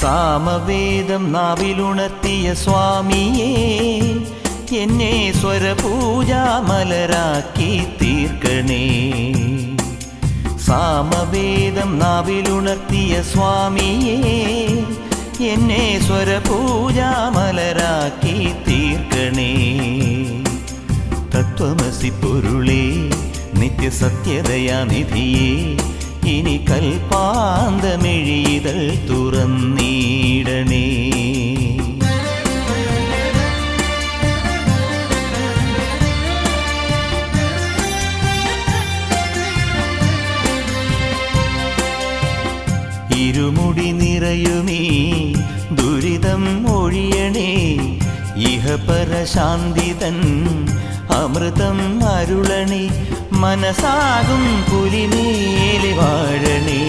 സാമവേദം നാവിലുണർത്തിയ സ്വാമിയേ എന്നെ സ്വരപൂജാമലരാക്കി തീർക്കണേ. സാമവേദം നാവിലുണർത്തിയ സ്വാമിയേ എന്നെ സ്വരപൂജാമലരാക്കി തീർക്കണേ. തത്വമസി പൊരുളേ നിത്യസത്യതയാനിധിയേ ഇനി കൽപ്പാന്തമെഴിതൽ തുറന്നീടണേ. ഇരുമുടി നിറയുമേ ദുരിതം ഒഴിയണേ. ഇഹപരശാന്തിതൻ അമൃതം അരുളണി മനസാകും പുലിമേലി വാഴണി.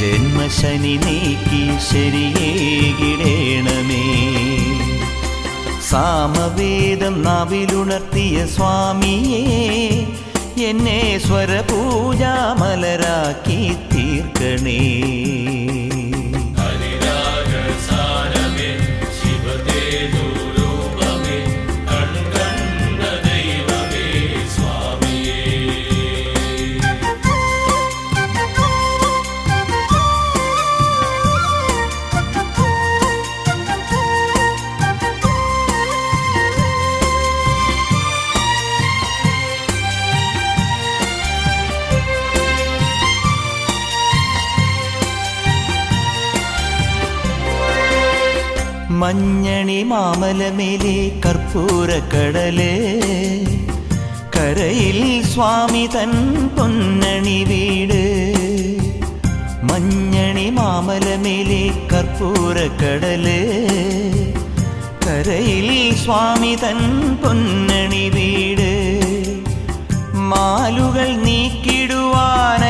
ജന്മശനി നീക്കി ശരിയേകിടേണമേ. സാമവേദം നാവിലുണർത്തിയ സ്വാമിയേ എന്നെ സ്വരപൂജാമലരാക്കി തീർക്കണേ. മഞ്ഞണി മാമലമേലെ കടലേ. കരയിൽ സ്വാമി തൻ പൊന്നണി വീട്. മഞ്ഞണി മാമലമേലെ കടലേ. കരയിൽ സ്വാമി തൻ പൊന്നണി വീട്. മാലുകൾ നീക്കിടുവാനയ്യപ്പാ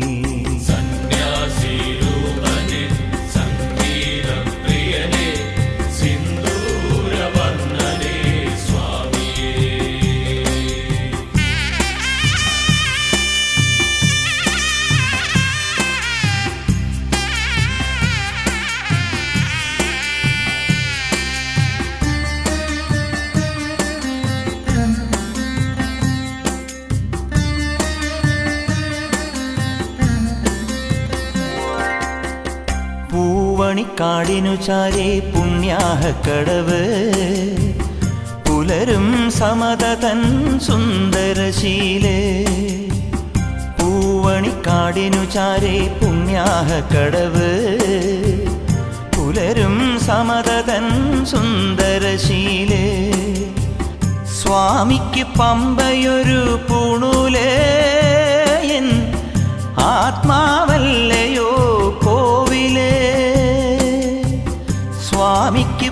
പൂവണിക്കാടിനു ചാരേ പുണ്യാഹ കടവ്. പുലരും സമതതൻ സുന്ദരശീലേ. പൂവണിക്കാടിനു ചാരേ പുണ്യാഹ കടവ്. പുലരും സമതതൻ സുന്ദരശീലേ. സ്വാമിക്ക് പമ്പയൊരു പൂണൂലേ. എൻ